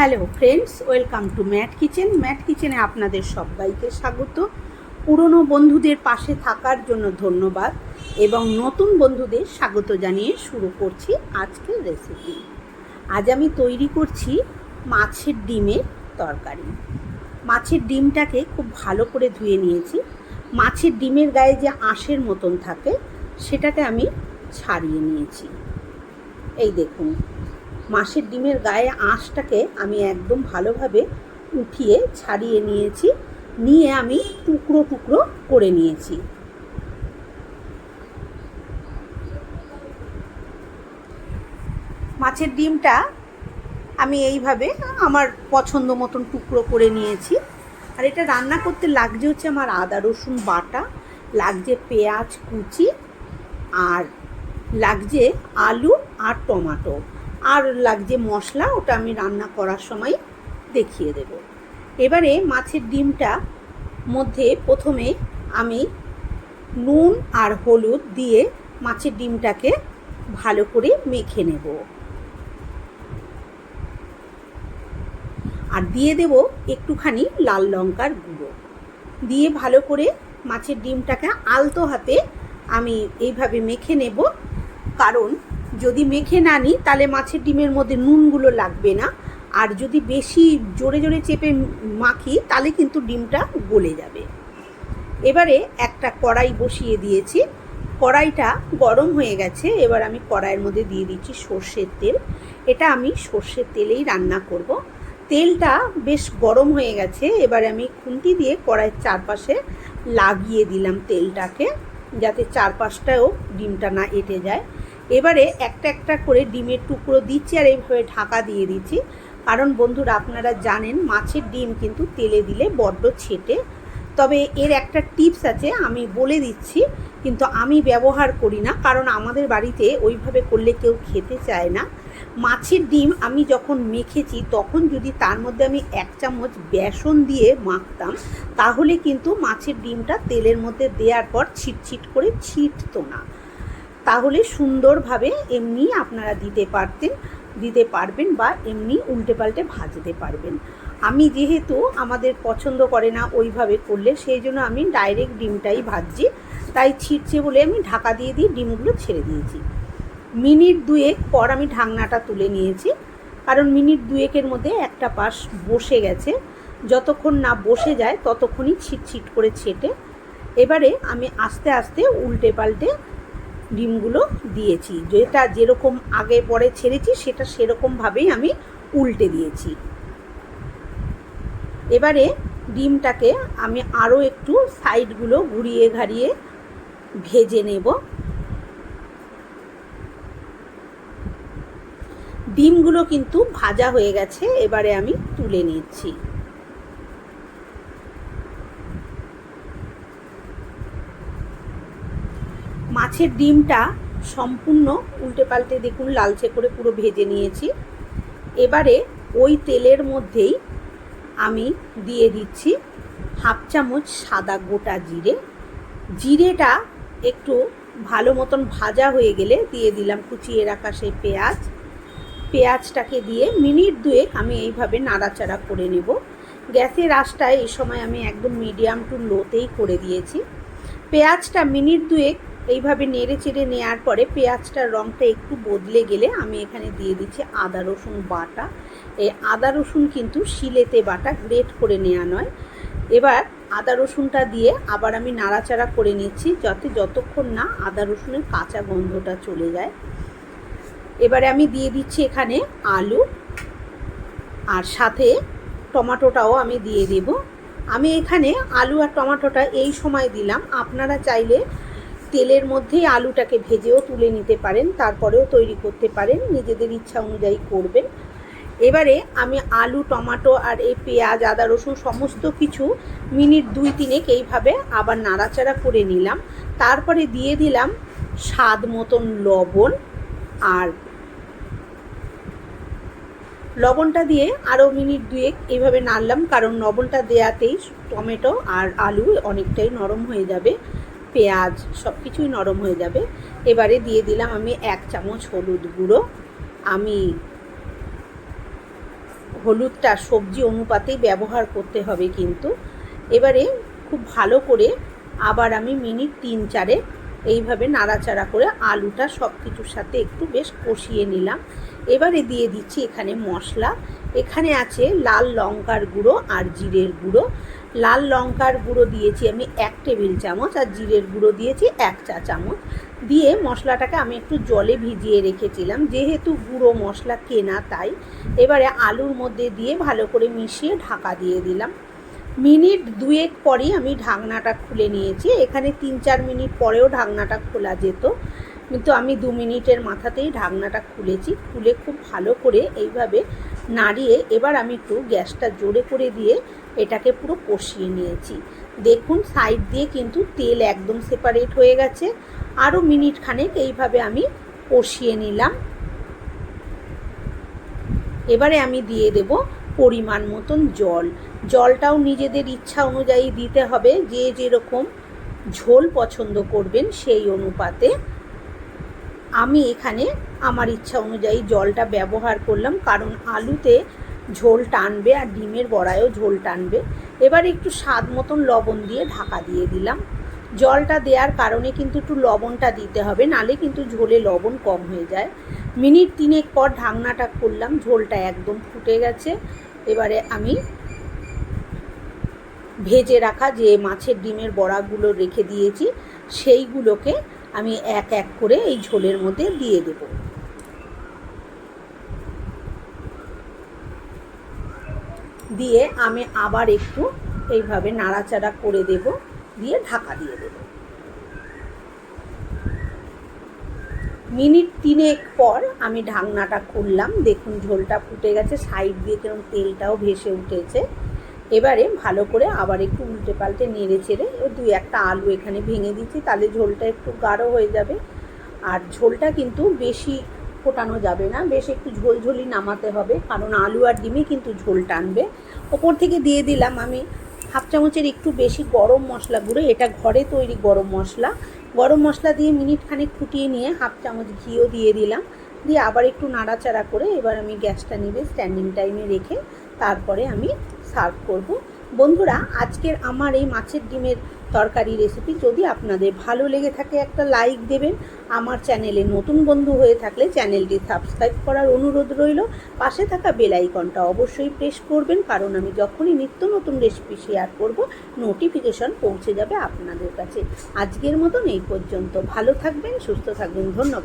Hello friends, welcome to Matt kitchen. Matt কিচেনে আপনাদের সবাইকে স্বাগত। পুরনো বন্ধুদের পাশে থাকার জন্য ধন্যবাদ এবং নতুন বন্ধুদের স্বাগত জানিয়ে শুরু করছি আজকের রেসিপি আজ আমি তৈরি করছি মাছের ডিমের তরকারি। মাছের ডিমটাকে খুব ভালো করে ধুয়ে নিয়েছি। মাছের ডিমের গায়ে যে আঁশের মতন থাকে, সেটাকে আমি ছাড়িয়ে নিয়েছি। এই দেখুন মাছের ডিমের গায়ে আঁশটাকে আমি একদম ভালোভাবে উঠিয়ে ছাড়িয়ে নিয়েছি। নিয়ে আমি টুকরো টুকরো করে নিয়েছি। মাছের ডিমটা আমি এইভাবে আমার পছন্দ মতন টুকরো করে নিয়েছি। আর এটা রান্না করতে লাগছে হচ্ছে আমার আদা, রসুন বাটা, লাগছে পেঁয়াজ, কুচি আর লাগছে আলু আর টমাটো। আর লাগছে মশলা, ওটা আমি রান্না করার সময় দেখিয়ে দেব। এবারে মাছের ডিমটা মধ্যে প্রথমে আমি নুন আর হলুদ দিয়ে মাছের ডিমটাকে ভালো করে মেখে নেব। আর দিয়ে দেব একটুখানি লাল লঙ্কার গুঁড়ো। দিয়ে ভালো করে মাছের ডিমটাকে আলতো হাতে আমি এইভাবে মেখে নেব, কারণ যদি মেখে না নিই, তাহলে মাছের ডিমের মধ্যে নুনগুলো লাগবে না। আর যদি বেশি জোরে জোরে চেপে মাখি, তাহলে কিন্তু ডিমটা গলে যাবে। এবারে একটা কড়াই বসিয়ে দিয়েছি। কড়াইটা গরম হয়ে গেছে। এবার আমি কড়াইয়ের মধ্যে দিয়ে দিচ্ছি সর্ষের তেল। এটা আমি সর্ষের তেলেই রান্না করব। তেলটা বেশ গরম হয়ে গেছে। এবারে আমি খুন্তি দিয়ে কড়াইয়ের চারপাশে লাগিয়ে দিলাম তেলটাকে, যাতে চারপাশটাও ডিমটা না এঁটে যায়। এবারে একটা একটা করে ডিমের টুকরো দিচ্ছি আর এইভাবে ঢাকা দিয়ে দিচ্ছি। কারণ বন্ধুরা, আপনারা জানেন মাছের ডিম কিন্তু তেলে দিলে বড্ড ছেটে। তবে এর একটা টিপস আছে, আমি বলে দিচ্ছি, কিন্তু আমি ব্যবহার করি না, কারণ আমাদের বাড়িতে ওইভাবে করলে কেউ খেতে চায় না। মাছের ডিম আমি যখন মেখেছি, তখন যদি তার মধ্যে আমি এক চামচ বেসন দিয়ে মাখতাম, তাহলে কিন্তু মাছের ডিমটা তেলের মধ্যে দেওয়ার পর ছিটছিট করে ছিটতো না। তাহলে সুন্দরভাবে এমনি আপনারা দিতে পারতেন, দিতে পারবেন বা এমনি উল্টে পাল্টে ভাজতে পারবেন। আমি যেহেতু আমাদের পছন্দ করে না ওইভাবে করলে, সেই জন্য আমি ডাইরেক্ট ডিমটাই ভাজছি। তাই ছিটছে বলে আমি ঢাকা দিয়ে দিয়ে ডিমগুলো ছেড়ে দিয়েছি। মিনিট দুয়েক পর আমি ঢাকনাটা তুলে নিয়েছি। কারণ মিনিট দুয়েকের মধ্যে একটা পাশ বসে গেছে। যতক্ষণ না বসে যায়, ততক্ষণই ছিট ছিট করে ছেটে। এবারে আমি আস্তে আস্তে উল্টে পাল্টে ডিমগুলো দিয়েছি। যেটা যেরকম আগে পরে ছেড়েছি, সেটা সেরকমভাবেই আমি উল্টে দিয়েছি। এবারে ডিমটাকে আমি আরও একটু সাইডগুলো ঘুরিয়ে ঘাড়িয়ে ভেজে নেব। ডিমগুলো কিন্তু ভাজা হয়ে গেছে, এবারে আমি তুলে নিচ্ছি। মাছের ডিমটা সম্পূর্ণ উল্টে পাল্টে দেখুন লালচে করে পুরো ভেজে নিয়েছি। এবারে ওই তেলের মধ্যেই আমি দিয়ে দিচ্ছি হাফ চামচ সাদা গোটা জিরে। জিরেটা একটু ভালো মতন ভাজা হয়ে গেলে দিয়ে দিলাম কুচিয়ে রাখা সেই পেঁয়াজ। পেঁয়াজটাকে দিয়ে মিনিট দুয়েক আমি এইভাবে নাড়াচাড়া করে নেব। গ্যাসের আঁচটা এই সময় আমি একদম মিডিয়াম টু লোতেই করে দিয়েছি। পেঁয়াজটা মিনিট দুয়েক এইভাবে নেড়ে চেড়ে নেওয়ার পরে পেঁয়াজটার রঙটা একটু বদলে গেলে আমি এখানে দিয়ে দিচ্ছি আদা, রসুন বাটা। এই আদা, রসুন কিন্তু শিলেতে বাটা, গ্রেট করে নেওয়া নয়। এবার আদা, রসুনটা দিয়ে আবার আমি নাড়াচাড়া করে নিচ্ছি যাতে যতক্ষণ না আদা, রসুনের কাঁচা গন্ধটা চলে যায়। এবারে আমি দিয়ে দিচ্ছি এখানে আলু আর সাথে টমাটোটাও আমি দিয়ে দেব। আমি এখানে আলু আর টমাটোটা এই সময় দিলাম। আপনারা চাইলে তেলের মধ্যেই আলুটাকে ভেজেও তুলে নিতে পারেন, তারপরেও তৈরি করতে পারেন, নিজেদের ইচ্ছা অনুযায়ী করবেন। এবারে আমি আলু, টমাটো আর এই পেঁয়াজ, আদা, রসুন সমস্ত কিছু মিনিট দুই তিনেক এইভাবে আবার নাড়াচাড়া করে নিলাম। তারপরে দিয়ে দিলাম স্বাদ মতন লবণ আর লবণটা দিয়ে আরও মিনিট দুয়েক এইভাবে নাড়লাম, কারণ লবণটা দেয়াতেই টমেটো আর আলু অনেকটাই নরম হয়ে যাবে। পেঁয়াজ সব কিছুই নরম হয়ে যাবে। এবারে দিয়ে দিলাম আমি এক চামচ হলুদ গুঁড়ো। আমি হলুদটা সবজি অনুপাতেই ব্যবহার করতে হবে কিন্তু। এবারে খুব ভালো করে আবার আমি মিনিট তিন চারে এইভাবে নাড়াচাড়া করে আলুটা সব কিছুর সাথে একটু বেশ কষিয়ে নিলাম। এবারে দিয়ে দিচ্ছি এখানে মশলা। এখানে আছে লাল লঙ্কার গুঁড়ো আর জিরের গুঁড়ো। লাল লঙ্কার গুঁড়ো দিয়েছি আমি এক টেবিল চামচ আর জিরের গুঁড়ো দিয়েছি এক চা চামচ। দিয়ে মশলাটাকে আমি একটু জলে ভিজিয়ে রেখেছিলাম। যেহেতু গুঁড়ো মশলা কেনা তাই। এবারে আলুর মধ্যে দিয়ে ভালো করে মিশিয়ে ঢাকা দিয়ে দিলাম। মিনিট দুয়েক পরই আমি ঢাকনাটা খুলে নিয়েছি। এখানে তিন চার মিনিট পরেও ঢাকনাটা খোলা যেত। কিন্তু আমি দু মিনিটের মাথাতেই ঢাকনাটা খুলেছি। খুলে খুব ভালো করে এইভাবে নাড়িয়ে এবার আমি একটু গ্যাসটা জোরে করে দিয়ে এটাকে পুরো কষিয়ে নিয়েছি। দেখুন, সাইড দিয়ে কিন্তু তেল একদম সেপারেট হয়ে গেছে। আরও মিনিট খানেক এইভাবে আমি কষিয়ে নিলাম। এবারে আমি দিয়ে দেব পরিমাণ মতন জল। জলটাও নিজেদের ইচ্ছা অনুযায়ী দিতে হবে। যে যেরকম ঝোল পছন্দ করবেন সেই অনুপাতে আমি এখানে আমার ইচ্ছা অনুযায়ী জলটা ব্যবহার করলাম। কারণ আলুতে ঝোল টানবে আর ডিমের বড়ায়ও ঝোল টানবে। এবার একটু স্বাদ মতন লবণ দিয়ে ঢাকা দিয়ে দিলাম। জলটা দেওয়ার কারণে কিন্তু একটু লবণটা দিতে হবে, নালে কিন্তু ঝোলে লবণ কম হয়ে যায়। মিনিট তিনেক পর ঢাকনাটা করলাম ঝোলটা একদম ফুটে গেছে। এবারে আমি ভেজে রাখা যে মাছের ডিমের বড়াগুলো রেখে দিয়েছি, সেইগুলোকে আমি এক এক করে এই ঝোলের মধ্যে দিয়ে দেব। দিয়ে আমি আবার একটু এইভাবে নাড়াচাড়া করে দেব, দিয়ে ঢাকা দিয়ে দেব। মিনিট তিনেক পর আমি ঢাকনাটা খুললাম, দেখুন ঝোলটা ফুটে গেছে, সাইড দিয়ে কীরকম তেলটাও ভেসে উঠেছে। এবারে ভালো করে আবার একটু উল্টে পাল্টে নেড়ে চেড়ে দুই একটা আলু এখানে ভেঙে দিচ্ছি, তাহলে ঝোলটা একটু গাঢ় হয়ে যাবে। আর ঝোলটা কিন্তু বেশি ফোটানো যাবে না, বেশ একটু ঝোলঝোলি নামাতে হবে, কারণ আলু আর ডিমে কিন্তু ঝোল টানবে। ওপর থেকে দিয়ে দিলাম আমি হাফ চামচের একটু বেশি গরম মশলা গুঁড়ো, এটা ঘরে তৈরি গরম মশলা। গরম মশলা দিয়ে মিনিট খানেক ফুটিয়ে নিয়ে হাফ চামচ ঘিও দিয়ে দিলাম। দিয়ে আবার একটু নাড়াচাড়া করে এবার আমি গ্যাসটা নিবে স্ট্যান্ডিং টাইমে রেখে তারপরে আমি সার্ভ করব। বন্ধুরা, আজকের আমার এই মাছের ডিমের তরকারি রেসিপি যদি আপনাদের ভালো লেগে থাকে, একটা লাইক দেবেন। আমার চ্যানেলে নতুন বন্ধু হয়ে থাকলে চ্যানেলটি সাবস্ক্রাইব করার অনুরোধ রইল। পাশে থাকা বেল আইকনটা অবশ্যই প্রেস করবেন, কারণ আমি যখনই নিত্য নতুন রেসিপি শেয়ার করব নোটিফিকেশন পৌঁছে যাবে আপনাদের কাছে। আজকের মতন এই পর্যন্ত। ভালো থাকবেন, সুস্থ থাকবেন, ধন্যবাদ।